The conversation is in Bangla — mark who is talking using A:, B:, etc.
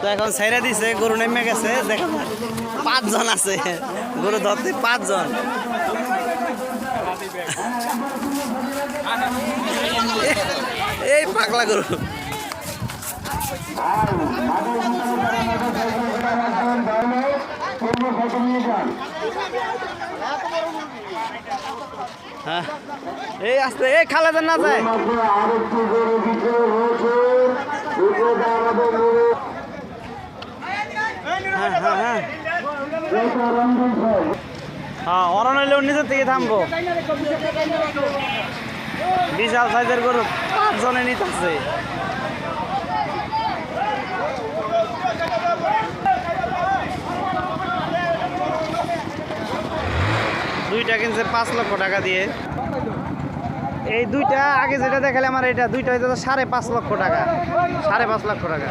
A: তো এখন ছেড়ে দিছে, গরু নেমে গেছে, দেখো পাঁচজন আছে। গরু ধরতে পাঁচজন। এই পাগলা গরু। হ্যাঁ। এই আসতে, এই খালাতে না যায়। হ্যাঁ হ্যাঁ হ্যাঁ। নিচের থেকে থামবো। বিশাল সাইজের গরু পাঁচজনে নিতেছে। দুইটা কিনছে পাঁচ লক্ষ টাকা দিয়ে। এই দুইটা, আগে যেটা দেখালে আমার এটা, দুইটা হয়তো সাড়ে পাঁচ লক্ষ টাকা। সাড়ে পাঁচ লক্ষ টাকা।